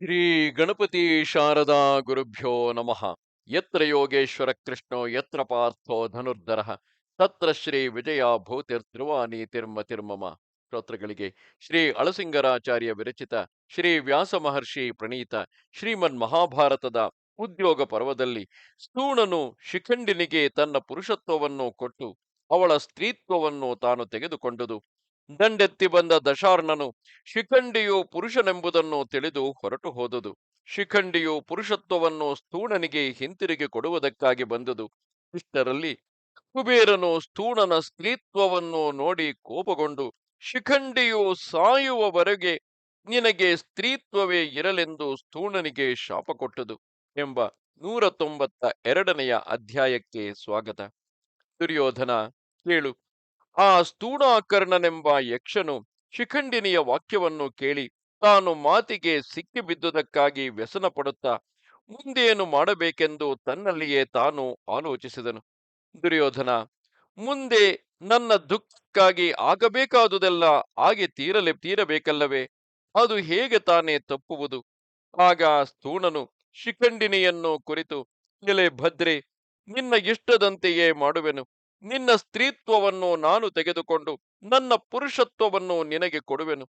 ಶ್ರೀ ಗಣಪತಿ ಶಾರದಾ ಗುರುಭ್ಯೋ ನಮಃ. ಯತ್ರ ಯೋಗೇಶ್ವರ ಕೃಷ್ಣೋ, ಯತ್ರ ಪಾರ್ಥೋ ಧನುರ್ಧರ. ತತ್ರ ಶ್ರೀ ವಿಜಯ ಭೂತಿರ್ಧ್ರುವಾನಿ ತಿರ್ಮ ತಿರ್ಮಮ. ಶ್ರೋತ್ರಗಳಿಗೆ ಶ್ರೀ ಅಳಸಿಂಗರಾಚಾರ್ಯ ವಿರಚಿತ, ಶ್ರೀ ವ್ಯಾಸ ಮಹರ್ಷಿ ಪ್ರಣೀತ, ಶ್ರೀಮನ್ ಮಹಾಭಾರತದ ಉದ್ಯೋಗ ಪರ್ವದಲ್ಲಿ ಸ್ತೂಣನು ಶಿಖಂಡಿನಿಗೆ ತನ್ನ ಪುರುಷತ್ವವನ್ನು ಕೊಟ್ಟು ಅವಳ ಸ್ತ್ರೀತ್ವವನ್ನು ತಾನು ತೆಗೆದುಕೊಂಡುದು. ದಂಡೆತ್ತಿ ಬಂದ ದಶಾರ್ಣನು, ಶಿಖಂಡಿಯು ಪುರುಷನೆಂಬುದನ್ನು ತಿಳಿದು ಹೊರಟು ಹೋದುದು. ಶಿಖಂಡಿಯು ಪುರುಷತ್ವವನ್ನು ಸ್ಥೂಣನಿಗೆ ಹಿಂತಿರುಗಿ ಕೊಡುವುದಕ್ಕಾಗಿ ಬಂದುದು. ಇಷ್ಟರಲ್ಲಿ ಕುಬೇರನು ಸ್ಥೂಣನ ಸ್ತ್ರೀತ್ವವನ್ನು ನೋಡಿ ಕೋಪಗೊಂಡು, ಶಿಖಂಡಿಯು ಸಾಯುವವರೆಗೆ ನಿನಗೆ ಸ್ತ್ರೀತ್ವವೇ ಇರಲೆಂದು ಸ್ಥೂಣನಿಗೆ ಶಾಪ ಕೊಟ್ಟದು ಎಂಬ ನೂರ ತೊಂಬತ್ತ ಎರಡನೆಯ ಅಧ್ಯಾಯಕ್ಕೆ ಸ್ವಾಗತ. ದುರ್ಯೋಧನ ಕೇಳು. ಆ ಸ್ಥೂಣಾಕರ್ಣನೆಂಬ ಯಕ್ಷನು ಶಿಖಂಡಿನಿಯ ವಾಕ್ಯವನ್ನು ಕೇಳಿ ತಾನು ಮಾತಿಗೆ ಸಿಕ್ಕಿಬಿದ್ದುದಕ್ಕಾಗಿ ವ್ಯಸನ ಪಡುತ್ತಾ ಮುಂದೇನು ಮಾಡಬೇಕೆಂದು ತನ್ನಲ್ಲಿಯೇ ತಾನು ಆಲೋಚಿಸಿದನು. ದುರ್ಯೋಧನ, ಮುಂದೆ ನನ್ನ ದುಃಖಕ್ಕಾಗಿ ಆಗಬೇಕಾದುದೆಲ್ಲ ಆಗಿ ತೀರಲೆ, ತೀರಬೇಕಲ್ಲವೇ? ಅದು ಹೇಗೆ ತಾನೇ ತಪ್ಪುವುದು? ಆಗ ಸ್ಥೂಣನು ಶಿಖಂಡಿನಿಯನ್ನು ಕುರಿತು, ಎಲೆ ಭದ್ರೆ, ನಿನ್ನ ಇಷ್ಟದಂತೆಯೇ ಮಾಡುವೆನು. ನಿನ್ನ ಸ್ತ್ರೀತ್ವವನ್ನು ನಾನು ತೆಗೆದುಕೊಂಡು ನನ್ನ ಪುರುಷತ್ವವನ್ನು ನಿನಗೆ ಕೊಡುವೆನು.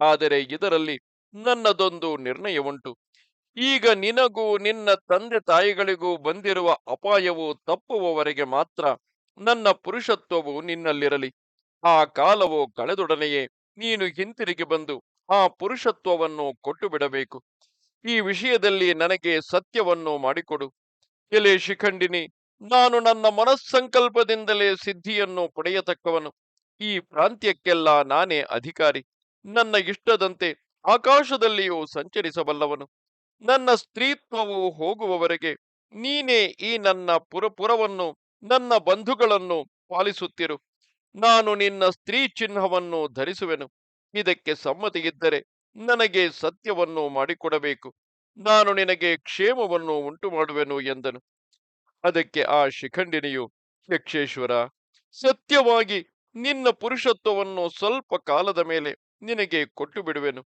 ಆದರೆ ಇದರಲ್ಲಿ ನನ್ನದೊಂದು ನಿರ್ಣಯವುಂಟು. ಈಗ ನಿನಗೂ ನಿನ್ನ ತಂದೆ ತಾಯಿಗಳಿಗೂ ಬಂದಿರುವ ಅಪಾಯವು ತಪ್ಪುವವರೆಗೆ ಮಾತ್ರ ನನ್ನ ಪುರುಷತ್ವವು ನಿನ್ನಲ್ಲಿರಲಿ. ಆ ಕಾಲವು ಕಳೆದೊಡನೆಯೇ ನೀನು ಹಿಂತಿರುಗಿ ಬಂದು ಆ ಪುರುಷತ್ವವನ್ನು ಕೊಟ್ಟು ಬಿಡಬೇಕು ಈ ವಿಷಯದಲ್ಲಿ ನನಗೆ ಸತ್ಯವನ್ನು ಮಾಡಿಕೊಡು. ಎಲೆ ಶಿಖಂಡಿನಿ ನಾನು ನನ್ನ ಮನಸ್ಸಂಕಲ್ಪದಿಂದಲೇ ಸಿದ್ಧಿಯನ್ನು ಪಡೆಯತಕ್ಕವನು. ಈ ಪ್ರಾಂತ್ಯಕ್ಕೆಲ್ಲ ನಾನೇ ಅಧಿಕಾರಿ. ನನ್ನ ಇಷ್ಟದಂತೆ ಆಕಾಶದಲ್ಲಿಯೂ ಸಂಚರಿಸಬಲ್ಲವನು. ನನ್ನ ಸ್ತ್ರೀತ್ವವು ಹೋಗುವವರೆಗೆ ನೀನೇ ಈ ನನ್ನ ಪುರಪುರವನ್ನು, ನನ್ನ ಬಂಧುಗಳನ್ನು ಪಾಲಿಸುತ್ತಿರು. ನಾನು ನಿನ್ನ ಸ್ತ್ರೀ ಚಿಹ್ನವನ್ನು ಧರಿಸುವೆನು. ಇದಕ್ಕೆ ಸಮ್ಮತಿಯಿದ್ದರೆ ನನಗೆ ಸತ್ಯವನ್ನು ಮಾಡಿಕೊಡಬೇಕು. ನಾನು ನಿನಗೆ ಕ್ಷೇಮವನ್ನು ಉಂಟು ಮಾಡುವೆನು ಎಂದನು. ಅದಕ್ಕೆ ಆ ಶಿಖಂಡಿನಿಯು, ಯಕ್ಷೇಶ್ವರ, ಸತ್ಯವಾಗಿ ನಿನ್ನ ಪುರುಷತ್ವವನ್ನು ಸ್ವಲ್ಪ ಕಾಲದ ಮೇಲೆ ನಿನಗೆ ಕೊಟ್ಟು ಬಿಡುವೆನು.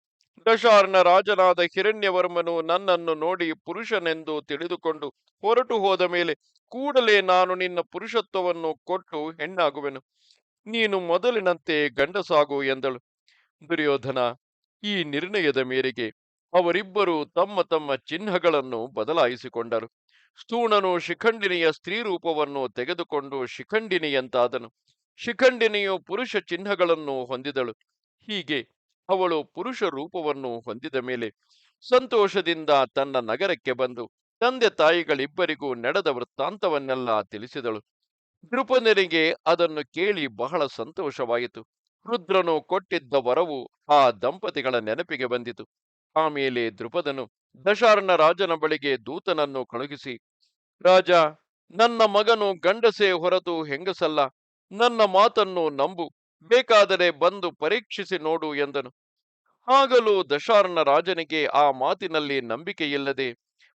ದಶಾರ್ಣ ರಾಜನಾದ ಹಿರಣ್ಯವರ್ಮನು ನನ್ನನ್ನು ನೋಡಿ ಪುರುಷನೆಂದು ತಿಳಿದುಕೊಂಡು ಹೊರಟು ಹೋದ ಮೇಲೆ ಕೂಡಲೇ ನಾನು ನಿನ್ನ ಪುರುಷತ್ವವನ್ನು ಕೊಟ್ಟು ಹೆಣ್ಣಾಗುವೆನು. ನೀನು ಮೊದಲಿನಂತೆ ಗಂಡಸಾಗು ಎಂದಳು. ದುರ್ಯೋಧನ, ಈ ನಿರ್ಣಯದ ಮೇರೆಗೆ ಅವರಿಬ್ಬರು ತಮ್ಮ ತಮ್ಮ ಚಿಹ್ನಗಳನ್ನು ಬದಲಾಯಿಸಿಕೊಂಡರು. ಸ್ಥೂಣನು ಶಿಖಂಡಿನಿಯ ಸ್ತ್ರೀ ರೂಪವನ್ನು ತೆಗೆದುಕೊಂಡು ಶಿಖಂಡಿನಿಯಂತಾದನು. ಶಿಖಂಡಿನಿಯು ಪುರುಷ ಚಿಹ್ನಗಳನ್ನು ಹೊಂದಿದಳು. ಹೀಗೆ ಅವಳು ಪುರುಷ ರೂಪವನ್ನು ಹೊಂದಿದ ಮೇಲೆ ಸಂತೋಷದಿಂದ ತನ್ನ ನಗರಕ್ಕೆ ಬಂದು ತಂದೆ ತಾಯಿಗಳಿಬ್ಬರಿಗೂ ನಡೆದ ವೃತ್ತಾಂತವನ್ನೆಲ್ಲ ತಿಳಿಸಿದಳು. ನೃಪನರಿಗೆ ಅದನ್ನು ಕೇಳಿ ಬಹಳ ಸಂತೋಷವಾಯಿತು. ರುದ್ರನು ಕೊಟ್ಟಿದ್ದ ವರವು ಆ ದಂಪತಿಗಳ ನೆನಪಿಗೆ ಬಂದಿತು. ಆಮೇಲೆ ದೃಪದನು ದಶಾರ್ಣ ರಾಜನ ಬಳಿಗೆ ದೂತನನ್ನು ಕಳುಹಿಸಿ, ರಾಜ, ನನ್ನ ಮಗನು ಗಂಡಸೇ ಹೊರತು ಹೆಂಗಸಲ್ಲ, ನನ್ನ ಮಾತನ್ನು ನಂಬು, ಬೇಕಾದರೆ ಬಂದು ಪರೀಕ್ಷಿಸಿ ನೋಡು ಎಂದನು. ಆಗಲೂ ದಶಾರ್ಣ ರಾಜನಿಗೆ ಆ ಮಾತಿನಲ್ಲಿ ನಂಬಿಕೆಯಿಲ್ಲದೆ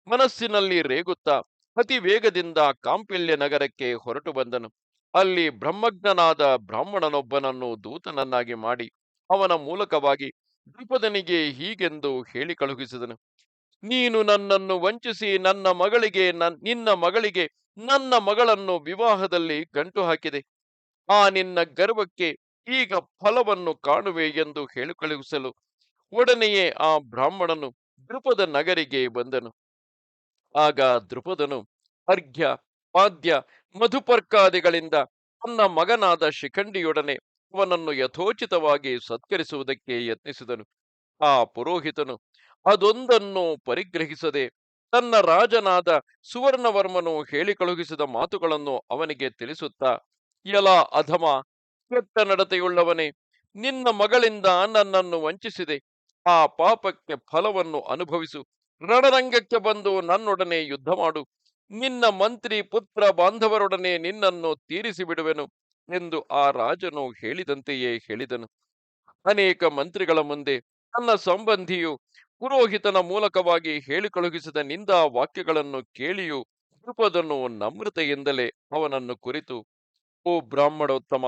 ಮನಸ್ಸಿನಲ್ಲಿ ರೇಗುತ್ತಾ ಅತಿ ವೇಗದಿಂದ ಕಾಂಪಿಲ್ಯ ನಗರಕ್ಕೆ ಹೊರಟು ಬಂದನು. ಅಲ್ಲಿ ಬ್ರಹ್ಮಜ್ಞನಾದ ಬ್ರಾಹ್ಮಣನೊಬ್ಬನನ್ನು ದೂತನನ್ನಾಗಿ ಮಾಡಿ ಅವನ ಮೂಲಕವಾಗಿ ದ್ರುಪದನಿಗೆ ಹೀಗೆಂದು ಹೇಳಿ ಕಳುಹಿಸಿದನು. ನೀನು ನನ್ನನ್ನು ವಂಚಿಸಿ ನನ್ನ ಮಗಳಿಗೆ ನಿನ್ನ ಮಗಳಿಗೆ ನನ್ನ ಮಗಳನ್ನು ವಿವಾಹದಲ್ಲಿ ಗಂಟು ಹಾಕಿದೆ. ಆ ನಿನ್ನ ಗರ್ವಕ್ಕೆ ಈಗ ಫಲವನ್ನು ಕಾಣುವೆ ಎಂದು ಹೇಳಿ ಕಳುಹಿಸಲು ಒಡನೆಯೇ ಆ ಬ್ರಾಹ್ಮಣನು ದೃಪದ ನಗರಿಗೆ ಬಂದನು. ಆಗ ದೃಪದನು ಅರ್ಘ್ಯ, ಪಾದ್ಯ, ಮಧುಪರ್ಕಾದಿಗಳಿಂದ ತನ್ನ ಮಗನಾದ ಶಿಖಂಡಿಯೊಡನೆ ಅವನನ್ನು ಯಥೋಚಿತವಾಗಿ ಸತ್ಕರಿಸುವುದಕ್ಕೆ ಯತ್ನಿಸಿದನು. ಆ ಪುರೋಹಿತನು ಅದೊಂದನ್ನು ಪರಿಗ್ರಹಿಸದೆ ತನ್ನ ರಾಜನಾದ ಸುವರ್ಣವರ್ಮನು ಹೇಳಿ ಕಳುಹಿಸಿದ ಮಾತುಗಳನ್ನು ಅವನಿಗೆ ತಿಳಿಸುತ್ತಾ, ಎಲ ಅಧಮ, ಕೆಟ್ಟ ನಡತೆಯುಳ್ಳವನೇ, ನಿನ್ನ ಮಗಳಿಂದ ನನ್ನನ್ನು ವಂಚಿಸಿದೆ. ಆ ಪಾಪಕ್ಕೆ ಫಲವನ್ನು ಅನುಭವಿಸು. ರಣರಂಗಕ್ಕೆ ಬಂದು ನನ್ನೊಡನೆ ಯುದ್ಧ ಮಾಡು ನಿನ್ನ ಮಂತ್ರಿ ಪುತ್ರ ಬಾಂಧವರೊಡನೆ ನಿನ್ನನ್ನು ತೀರಿಸಿ ಬಿಡುವೆನು ಎಂದು ಆ ರಾಜನು ಹೇಳಿದಂತೆಯೇ ಹೇಳಿದನು. ಅನೇಕ ಮಂತ್ರಿಗಳ ಮುಂದೆ ತನ್ನ ಸಂಬಂಧಿಯು ಪುರೋಹಿತನ ಮೂಲಕವಾಗಿ ಹೇಳಿ ಕಳುಹಿಸಿದ ನಿಂದಾ ವಾಕ್ಯಗಳನ್ನು ಕೇಳಿಯೂ ದೃಪದನು ನಮ್ರತೆಯಿಂದಲೇ ಅವನನ್ನು ಕುರಿತು, ಓ ಬ್ರಾಹ್ಮಣೋತ್ತಮ,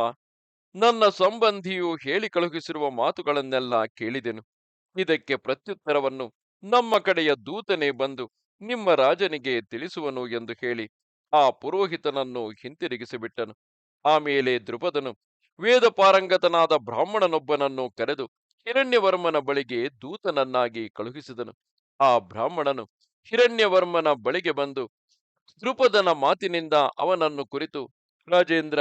ನನ್ನ ಸಂಬಂಧಿಯು ಹೇಳಿ ಕಳುಹಿಸಿರುವ ಮಾತುಗಳನ್ನೆಲ್ಲ ಕೇಳಿದೆನು. ಇದಕ್ಕೆ ಪ್ರತ್ಯುತ್ತರವನ್ನು ನಮ್ಮ ಕಡೆಯ ದೂತನೇ ಬಂದು ನಿಮ್ಮ ರಾಜನಿಗೆ ತಿಳಿಸುವನು ಎಂದು ಹೇಳಿ ಆ ಪುರೋಹಿತನನ್ನು ಹಿಂತಿರುಗಿಸಿಬಿಟ್ಟನು. ಆಮೇಲೆ ದ್ರುಪದನು ವೇದ ಪಾರಂಗತನಾದ ಬ್ರಾಹ್ಮಣನೊಬ್ಬನನ್ನು ಕರೆದು ಹಿರಣ್ಯವರ್ಮನ ಬಳಿಗೆ ದೂತನನ್ನಾಗಿ ಕಳುಹಿಸಿದನು. ಆ ಬ್ರಾಹ್ಮಣನು ಹಿರಣ್ಯವರ್ಮನ ಬಳಿಗೆ ಬಂದು ದ್ರುಪದನ ಮಾತಿನಿಂದ ಅವನನ್ನು ಕುರಿತು, ರಾಜೇಂದ್ರ,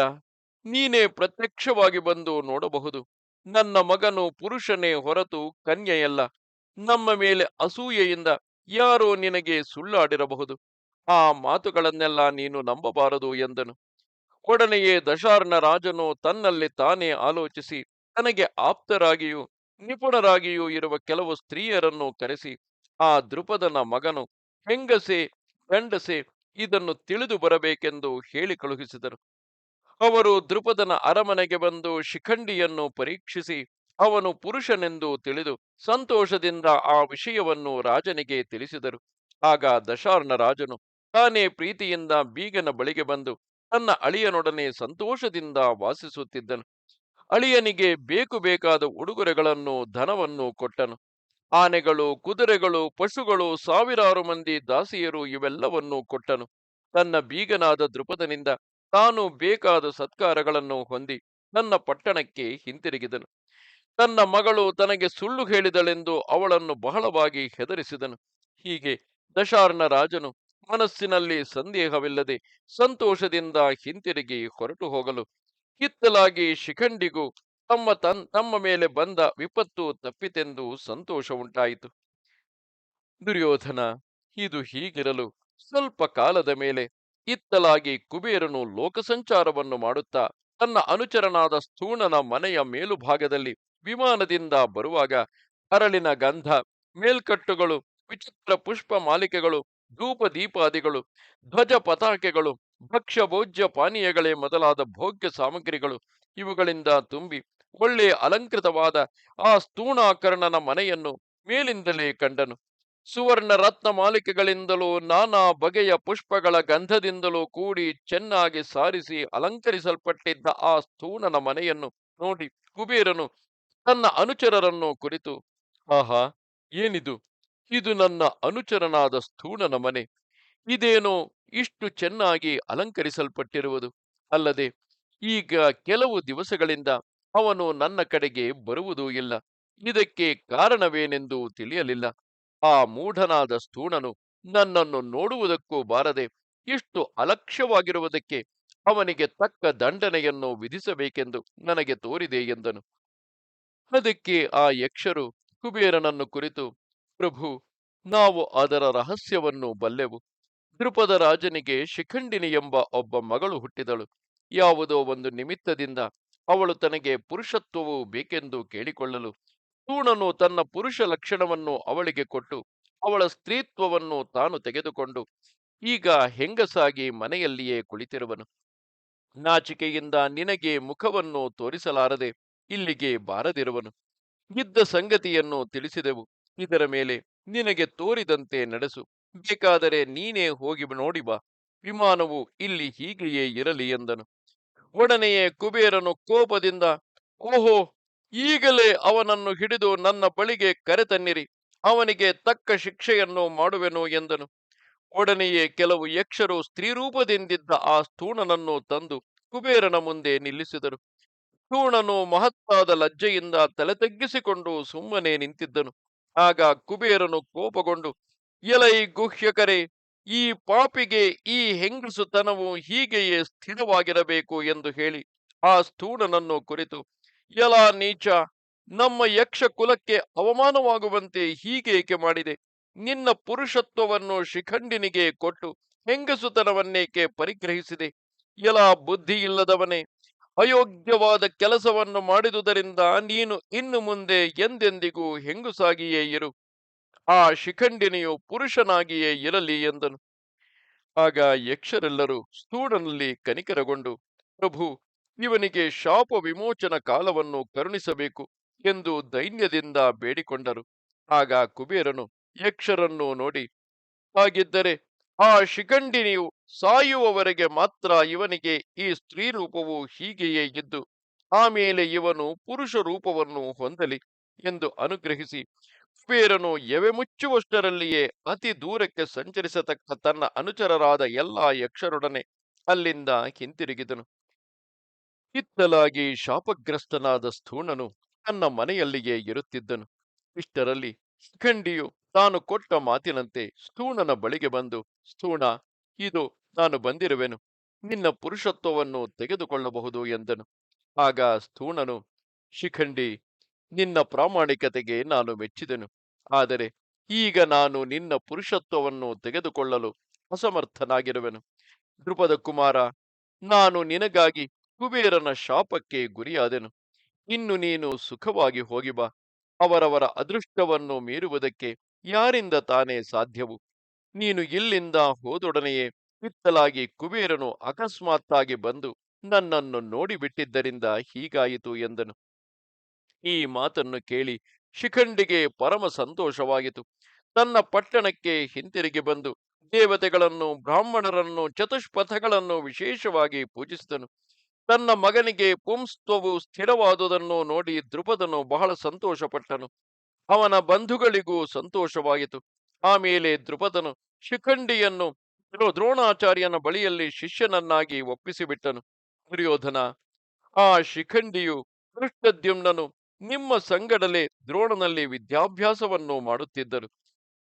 ನೀನೇ ಪ್ರತ್ಯಕ್ಷವಾಗಿ ಬಂದು ನೋಡಬಹುದು. ನನ್ನ ಮಗನು ಪುರುಷನೇ ಹೊರತು ಕನ್ಯೆಯಲ್ಲ. ನಮ್ಮ ಮೇಲೆ ಅಸೂಯೆಯಿಂದ ಯಾರೋ ನಿನಗೆ ಸುಳ್ಳಾಡಿರಬಹುದು. ಆ ಮಾತುಗಳನ್ನೆಲ್ಲ ನೀನು ನಂಬಬಾರದು ಎಂದನು. ಒಡನೆಯೇ ದಶಾರ್ಣ ರಾಜನು ತನ್ನಲ್ಲಿ ತಾನೇ ಆಲೋಚಿಸಿ, ತನಗೆ ಆಪ್ತರಾಗಿಯೂ ನಿಪುಣರಾಗಿಯೂ ಇರುವ ಕೆಲವು ಸ್ತ್ರೀಯರನ್ನು ಕರೆಸಿ, ಆ ದೃಪದನ ಮಗನು ಹೆಂಗಸೆ, ಗಂಡಸೆ, ಇದನ್ನು ತಿಳಿದು ಬರಬೇಕೆಂದು ಹೇಳಿ ಕಳುಹಿಸಿದರು. ಅವರು ದೃಪದನ ಅರಮನೆಗೆ ಬಂದು ಶಿಖಂಡಿಯನ್ನು ಪರೀಕ್ಷಿಸಿ, ಅವನು ಪುರುಷನೆಂದು ತಿಳಿದು ಸಂತೋಷದಿಂದ ಆ ವಿಷಯವನ್ನು ರಾಜನಿಗೆ ತಿಳಿಸಿದರು. ಆಗ ದಶಾರ್ಣ ರಾಜನು ತಾನೇ ಪ್ರೀತಿಯಿಂದ ಬೀಗನ ಬಳಿಗೆ ಬಂದು ತನ್ನ ಅಳಿಯನೊಡನೆ ಸಂತೋಷದಿಂದ ವಾಸಿಸುತ್ತಿದ್ದನು. ಅಳಿಯನಿಗೆ ಬೇಕು ಬೇಕಾದ ಉಡುಗೊರೆಗಳನ್ನು, ಧನವನ್ನು ಕೊಟ್ಟನು. ಆನೆಗಳು, ಕುದುರೆಗಳು, ಪಶುಗಳು, ಸಾವಿರಾರು ಮಂದಿ ದಾಸಿಯರು ಇವೆಲ್ಲವನ್ನೂ ಕೊಟ್ಟನು. ತನ್ನ ಬೀಗನಾದ ದೃಪದನಿಂದ ತಾನು ಬೇಕಾದ ಸತ್ಕಾರಗಳನ್ನು ಹೊಂದಿ ತನ್ನ ಪಟ್ಟಣಕ್ಕೆ ಹಿಂತಿರುಗಿದನು. ತನ್ನ ಮಗಳು ತನಗೆ ಸುಳ್ಳು ಹೇಳಿದಳೆಂದು ಅವಳನ್ನು ಬಹಳವಾಗಿ ಹೆದರಿಸಿದನು. ಹೀಗೆ ದಶಾರ್ಣ ರಾಜನು ಮನಸ್ಸಿನಲ್ಲಿ ಸಂದೇಹವಿಲ್ಲದೆ ಸಂತೋಷದಿಂದ ಹಿಂತಿರುಗಿ ಹೊರಟು ಹೋಗಲು ಕಿತ್ತಲಾಗಿ ಶಿಖಂಡಿಗೂ ತಮ್ಮ ತನ್, ತಮ್ಮ ಮೇಲೆ ಬಂದ ವಿಪತ್ತು ತಪ್ಪಿತೆಂದು ಸಂತೋಷ ಉಂಟಾಯಿತು. ದುರ್ಯೋಧನ, ಇದು ಹೀಗಿರಲು ಸ್ವಲ್ಪ ಕಾಲದ ಮೇಲೆ ಇತ್ತಲಾಗಿ ಕುಬೇರನು ಲೋಕಸಂಚಾರವನ್ನು ಮಾಡುತ್ತಾ ತನ್ನ ಅನುಚರನಾದ ಸ್ಥೂಣನ ಮನೆಯ ಮೇಲುಭಾಗದಲ್ಲಿ ವಿಮಾನದಿಂದ ಬರುವಾಗ ಅರಳಿನ ಗಂಧ, ಮೇಲ್ಕಟ್ಟುಗಳು, ವಿಚಿತ್ರ ಪುಷ್ಪ ಮಾಲಿಕೆಗಳು ಧೂಪ ದೀಪಾದಿಗಳು ಧ್ವಜ ಪತಾಕೆಗಳು, ಭಕ್ಷ್ಯ, ಭೋಜ್ಯ ಪಾನೀಯಗಳೇ ಮೊದಲಾದ ಭೋಗ್ಯ ಸಾಮಗ್ರಿಗಳು. ಇವುಗಳಿಂದ ತುಂಬಿ ಒಳ್ಳೆ ಅಲಂಕೃತವಾದ ಆ ಸ್ಥೂಣಾಕರ್ಣನ ಮನೆಯನ್ನು ಮೇಲಿಂದಲೇ ಕಂಡನು. ಸುವರ್ಣ ರತ್ನ ಮಾಲಿಕೆಗಳಿಂದಲೂ, ನಾನಾ ಬಗೆಯ ಪುಷ್ಪಗಳ ಗಂಧದಿಂದಲೂ ಕೂಡಿ ಚೆನ್ನಾಗಿ ಸಾರಿಸಿ ಅಲಂಕರಿಸಲ್ಪಟ್ಟಿದ್ದ ಆ ಸ್ಥೂಣನ ಮನೆಯನ್ನು ನೋಡಿ ಕುಬೇರನು ತನ್ನ ಅನುಚರರನ್ನು ಕುರಿತು, ಆಹಾ, ಏನಿದು? ಇದು ನನ್ನ ಅನುಚರನಾದ ಸ್ಥೂಣನ ಮನೆ. ಇದೇನೋ ಇಷ್ಟು ಚೆನ್ನಾಗಿ ಅಲಂಕರಿಸಲ್ಪಟ್ಟಿರುವುದು. ಅಲ್ಲದೆ ಈಗ ಕೆಲವು ದಿವಸಗಳಿಂದ ಅವನು ನನ್ನ ಕಡೆಗೆ ಬರುವುದೂ ಇಲ್ಲ. ಇದಕ್ಕೆ ಕಾರಣವೇನೆಂದು ತಿಳಿಯಲಿಲ್ಲ. ಆ ಮೂಢನಾದ ಸ್ಥೂಣನು ನನ್ನನ್ನು ನೋಡುವುದಕ್ಕೂ ಬಾರದೆ ಇಷ್ಟು ಅಲಕ್ಷ್ಯವಾಗಿರುವುದಕ್ಕೆ ಅವನಿಗೆ ತಕ್ಕ ದಂಡನೆಯನ್ನು ವಿಧಿಸಬೇಕೆಂದು ನನಗೆ ತೋರಿದೆ ಎಂದನು. ಅದಕ್ಕೆ ಆ ಯಕ್ಷರು ಕುಬೇರನನ್ನು ಕುರಿತು ಪ್ರಭು, ನಾವು ಅದರ ರಹಸ್ಯವನ್ನು ಬಲ್ಲೆವು. ದೃಪದ ರಾಜನಿಗೆ ಶಿಖಂಡಿನಿ ಎಂಬ ಒಬ್ಬ ಮಗಳು ಹುಟ್ಟಿದಳು. ಯಾವುದೋ ಒಂದು ನಿಮಿತ್ತದಿಂದ ಅವಳು ತನಗೆ ಪುರುಷತ್ವವು ಬೇಕೆಂದು ಕೇಳಿಕೊಳ್ಳಲು. ತೂಣನು ತನ್ನ ಪುರುಷ ಲಕ್ಷಣವನ್ನು ಅವಳಿಗೆ ಕೊಟ್ಟು, ಅವಳ ಸ್ತ್ರೀತ್ವವನ್ನು ತಾನು ತೆಗೆದುಕೊಂಡು, ಈಗ ಹೆಂಗಸಾಗಿ ಮನೆಯಲ್ಲಿಯೇ ಕುಳಿತಿರುವನು. ನಾಚಿಕೆಯಿಂದ ನಿನಗೆ ಮುಖವನ್ನು ತೋರಿಸಲಾರದೆ ಇಲ್ಲಿಗೆ ಬಾರದಿರುವನು. ಇದ್ದ ಸಂಗತಿಯನ್ನು ತಿಳಿಸಿದೆವು. ಇದರ ಮೇಲೆ ನಿನಗೆ ತೋರಿದಂತೆ ನಡೆಸು. ಬೇಕಾದರೆ ನೀನೇ ಹೋಗಿ ನೋಡಿ ಬಾ. ವಿಮಾನವು ಇಲ್ಲಿ ಹೀಗೆಯೇ ಇರಲಿ ಎಂದನು. ಒಡನೆಯೇ ಕುಬೇರನು ಕೋಪದಿಂದ, ಓಹೋ, ಈಗಲೇ ಅವನನ್ನು ಹಿಡಿದು ನನ್ನ ಬಳಿಗೆ ಕರೆತನ್ನಿರಿ. ಅವನಿಗೆ ತಕ್ಕ ಶಿಕ್ಷೆಯನ್ನು ಮಾಡುವೆನು ಎಂದನು. ಒಡನೆಯೇ ಕೆಲವು ಯಕ್ಷರು ಸ್ತ್ರೀರೂಪದಿಂದಿದ್ದ ಆ ಸ್ಥೂಣನನ್ನು ತಂದು ಕುಬೇರನ ಮುಂದೆ ನಿಲ್ಲಿಸಿದರು. ಸ್ಥೂಣನು ಮಹತ್ತಾದ ಲಜ್ಜೆಯಿಂದ ತಲೆ ತಗ್ಗಿಸಿಕೊಂಡು ಸುಮ್ಮನೆ ನಿಂತಿದ್ದನು. ಆಗ ಕುಬೇರನು ಕೋಪಗೊಂಡು, ಎಲೈ ಗುಹ್ಯಕರೆ, ಈ ಪಾಪಿಗೆ ಈ ಹೆಂಗಸುತನವು ಹೀಗೆಯೇ ಸ್ಥಿರವಾಗಿರಬೇಕು ಎಂದು ಹೇಳಿ. ಆ ಸ್ಥೂಣನನ್ನು ಕುರಿತು, ಎಲಾ ನೀಚ, ನಮ್ಮ ಯಕ್ಷ ಕುಲಕ್ಕೆ ಅವಮಾನವಾಗುವಂತೆ ಹೀಗೇಕೆ ಮಾಡಿದೆ? ನಿನ್ನ ಪುರುಷತ್ವವನ್ನು ಶಿಖಂಡಿನಿಗೆ ಕೊಟ್ಟು ಹೆಂಗಸುತನವನ್ನೇಕೆ ಪರಿಗ್ರಹಿಸಿದೆ? ಎಲಾ ಬುದ್ಧಿ ಇಲ್ಲದವನೇ ಅಯೋಗ್ಯವಾದ ಕೆಲಸವನ್ನು ಮಾಡಿದುದರಿಂದ ನೀನು ಇನ್ನು ಮುಂದೆ ಎಂದೆಂದಿಗೂ ಹೆಂಗುಸಾಗಿಯೇ ಇರು. ಆ ಶಿಖಂಡಿನಿಯು ಪುರುಷನಾಗಿಯೇ ಇರಲಿ ಎಂದನು. ಆಗ ಯಕ್ಷರೆಲ್ಲರೂ ಸ್ಥೂಡನಲ್ಲಿ ಕನಿಕರಗೊಂಡು, ಪ್ರಭು, ಇವನಿಗೆ ಶಾಪ ವಿಮೋಚನ ಕಾಲವನ್ನು ಕರುಣಿಸಬೇಕು ಎಂದು ದೈನ್ಯದಿಂದ ಬೇಡಿಕೊಂಡರು. ಆಗ ಕುಬೇರನು ಯಕ್ಷರನ್ನು ನೋಡಿ, ಹಾಗಿದ್ದರೆ ಆ ಶಿಖಂಡಿನಿಯು ಸಾಯುವವರೆಗೆ ಮಾತ್ರ ಇವನಿಗೆ ಈ ಸ್ತ್ರೀ ರೂಪವು ಹೀಗೆಯೇ ಇದ್ದು ಆಮೇಲೆ ಇವನು ಪುರುಷ ರೂಪವನ್ನು ಹೊಂದಲಿ ಎಂದು ಅನುಗ್ರಹಿಸಿ, ಕುಬೇರನು ಎವೆ ಮುಚ್ಚುವಷ್ಟರಲ್ಲಿಯೇ ಅತಿ ದೂರಕ್ಕೆ ಸಂಚರಿಸತಕ್ಕ ತನ್ನ ಅನುಚರರಾದ ಎಲ್ಲಾ ಯಕ್ಷರೊಡನೆ ಅಲ್ಲಿಂದ ಹಿಂತಿರುಗಿದನು. ಇತ್ತಲಾಗಿ ಶಾಪಗ್ರಸ್ತನಾದ ಸ್ಥೂಣನು ತನ್ನ ಮನೆಯಲ್ಲಿಯೇ ಇರುತ್ತಿದ್ದನು. ಇಷ್ಟರಲ್ಲಿ ಶಿಖಂಡಿಯು ತಾನು ಕೊಟ್ಟ ಮಾತಿನಂತೆ ಸ್ಥೂಣನ ಬಳಿಗೆ ಬಂದು, ಸ್ಥೂಣ, ಇದು ನಾನು ಬಂದಿರುವೆನು, ನಿನ್ನ ಪುರುಷತ್ವವನ್ನು ತೆಗೆದುಕೊಳ್ಳಬಹುದು ಎಂದನು. ಆಗ ಸ್ಥೂಣನು, ಶಿಖಂಡಿ, ನಿನ್ನ ಪ್ರಾಮಾಣಿಕತೆಗೆ ನಾನು ಮೆಚ್ಚಿದೆನು, ಆದರೆ ಈಗ ನಾನು ನಿನ್ನ ಪುರುಷತ್ವವನ್ನು ತೆಗೆದುಕೊಳ್ಳಲು ಅಸಮರ್ಥನಾಗಿರುವೆನು. ದೃಪದ ಕುಮಾರ, ನಾನು ನಿನಗಾಗಿ ಕುಬೇರನ ಶಾಪಕ್ಕೆ ಗುರಿಯಾದೆನು. ಇನ್ನು ನೀನು ಸುಖವಾಗಿ ಹೋಗಿ ಬಾ, ಅವರವರ ಅದೃಷ್ಟವನ್ನು ಮೀರುವುದಕ್ಕೆ ಯಾರಿಂದ ತಾನೇ ಸಾಧ್ಯವು? ನೀನು ಇಲ್ಲಿಂದ ಹೋದೊಡನೆಯೇ ಪಿತ್ತಲಾಗಿ ಕುಬೇರನು ಅಕಸ್ಮಾತ್ತಾಗಿ ಬಂದು ನನ್ನನ್ನು ನೋಡಿಬಿಟ್ಟಿದ್ದರಿಂದ ಹೀಗಾಯಿತು ಎಂದನು. ಈ ಮಾತನ್ನು ಕೇಳಿ ಶಿಖಂಡಿಗೆ ಪರಮ ಸಂತೋಷವಾಯಿತು ತನ್ನ ಪಟ್ಟಣಕ್ಕೆ ಹಿಂತಿರುಗಿ ಬಂದು ದೇವತೆಗಳನ್ನು, ಬ್ರಾಹ್ಮಣರನ್ನು, ಚತುಷ್ಪಥಗಳನ್ನು ವಿಶೇಷವಾಗಿ ಪೂಜಿಸಿದನು. ತನ್ನ ಮಗನಿಗೆ ಪುಂಸ್ತ್ವವು ಸ್ಥಿರವಾದುದನ್ನು ನೋಡಿ ದೃಪದನು ಬಹಳ ಸಂತೋಷಪಟ್ಟನು. ಅವನ ಬಂಧುಗಳಿಗೂ ಸಂತೋಷವಾಯಿತು ಆಮೇಲೆ ದ್ರುಪದನು ಶಿಖಂಡಿಯನ್ನು ದ್ರೋಣಾಚಾರ್ಯನ ಬಳಿಯಲ್ಲಿ ಶಿಷ್ಯನನ್ನಾಗಿ ಒಪ್ಪಿಸಿಬಿಟ್ಟನು. ದುರ್ಯೋಧನ, ಆ ಶಿಖಂಡಿಯು ಕೃಷ್ಣದ್ಯುಮ್ನನು ನಿಮ್ಮ ಸಂಗಡಲೆ ದ್ರೋಣನಲ್ಲಿ ವಿದ್ಯಾಭ್ಯಾಸವನ್ನು ಮಾಡುತ್ತಿದ್ದರು.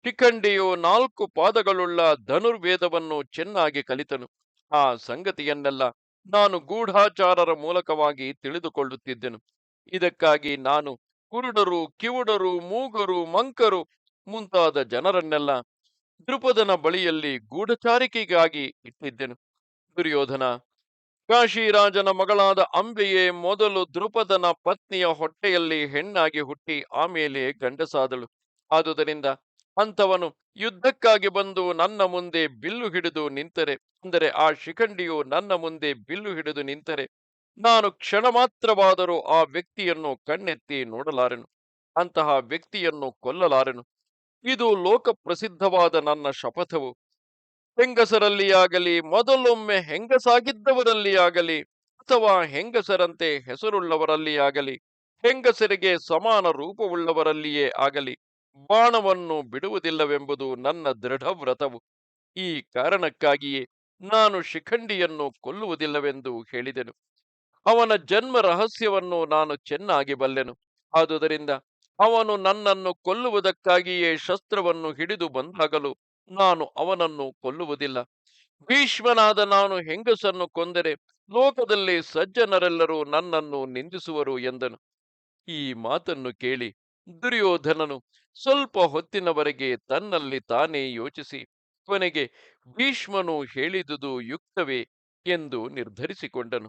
ಶಿಖಂಡಿಯು ನಾಲ್ಕು ಪಾದಗಳುಳ್ಳ ಧನುರ್ವೇದವನ್ನು ಚೆನ್ನಾಗಿ ಕಲಿತನು. ಆ ಸಂಗತಿಯನ್ನೆಲ್ಲ ನಾನು ಗೂಢಾಚಾರರ ಮೂಲಕವಾಗಿ ತಿಳಿದುಕೊಳ್ಳುತ್ತಿದ್ದೆನು. ಇದಕ್ಕಾಗಿ ನಾನು ಕುರುಡರು, ಕಿವುಡರು, ಮೂಗರು, ಮಂಕರು ಮುಂತಾದ ಜನರನ್ನೆಲ್ಲ ದೃಪದನ ಬಳಿಯಲ್ಲಿ ಗೂಢಚಾರಿಕೆಗಾಗಿ ಇಟ್ಟಿದ್ದೆನು. ದುರ್ಯೋಧನ, ಕಾಶಿರಾಜನ ಮಗಳಾದ ಅಂಬೆಯೇ ಮೊದಲು ದೃಪದನ ಪತ್ನಿಯ ಹೊಟ್ಟೆಯಲ್ಲಿ ಹೆಣ್ಣಾಗಿ ಹುಟ್ಟಿ ಆಮೇಲೆ ಗಂಡಸಾದಳು. ಆದುದರಿಂದ ಅಂಥವನು ಯುದ್ಧಕ್ಕಾಗಿ ಬಂದು ನನ್ನ ಮುಂದೆ ಬಿಲ್ಲು ಹಿಡಿದು ನಿಂತರೆ, ಅಂದರೆ ಆ ಶಿಖಂಡಿಯು ನನ್ನ ಮುಂದೆ ಬಿಲ್ಲು ಹಿಡಿದು ನಿಂತರೆ ನಾನು ಕ್ಷಣ ಮಾತ್ರವಾದರೂ ಆ ವ್ಯಕ್ತಿಯನ್ನು ಕಣ್ಣೆತ್ತಿ ನೋಡಲಾರೆನು. ಅಂತಹ ವ್ಯಕ್ತಿಯನ್ನು ಕೊಲ್ಲಲಾರೆನು. ಇದು ಲೋಕ ಪ್ರಸಿದ್ಧವಾದ ನನ್ನ ಶಪಥವು. ಹೆಂಗಸರಲ್ಲಿ ಆಗಲಿ ಮೊದಲೊಮ್ಮೆ ಹೆಂಗಸಾಗಿದ್ದವರಲ್ಲಿ ಆಗಲಿ, ಅಥವಾ ಹೆಂಗಸರಂತೆ ಹೆಸರುಳ್ಳವರಲ್ಲಿ ಆಗಲಿ ಹೆಂಗಸರಿಗೆ ಸಮಾನ ರೂಪವುಳ್ಳವರಲ್ಲಿಯೇ ಆಗಲಿ, ಬಾಣವನ್ನು ಬಿಡುವುದಿಲ್ಲವೆಂಬುದು ನನ್ನ ದೃಢವ್ರತವು. ಈ ಕಾರಣಕ್ಕಾಗಿಯೇ ನಾನು ಶಿಖಂಡಿಯನ್ನು ಕೊಲ್ಲುವುದಿಲ್ಲವೆಂದು ಹೇಳಿದೆನು. ಅವನ ಜನ್ಮ ರಹಸ್ಯವನ್ನು ನಾನು ಚೆನ್ನಾಗಿ ಬಲ್ಲೆನು. ಆದುದರಿಂದ ಅವನು ನನ್ನನ್ನು ಕೊಲ್ಲುವುದಕ್ಕಾಗಿಯೇ ಶಸ್ತ್ರವನ್ನು ಹಿಡಿದು ಬಂದಾಗಲು ನಾನು ಅವನನ್ನು ಕೊಲ್ಲುವುದಿಲ್ಲ. ಭೀಷ್ಮನಾದ ನಾನು ಹೆಂಗಸನ್ನು ಕೊಂದರೆ ಲೋಕದಲ್ಲಿ ಸಜ್ಜನರೆಲ್ಲರೂ ನನ್ನನ್ನು ನಿಂದಿಸುವರು ಎಂದನು. ಈ ಮಾತನ್ನು ಕೇಳಿ ದುರ್ಯೋಧನನು ಸ್ವಲ್ಪ ಹೊತ್ತಿನವರೆಗೆ ತನ್ನಲ್ಲಿ ತಾನೇ ಯೋಚಿಸಿ ಕೊನೆಗೆ ಭೀಷ್ಮನು ಹೇಳಿದುದು ಯುಕ್ತವೇ ಎಂದು ನಿರ್ಧರಿಸಿಕೊಂಡನು.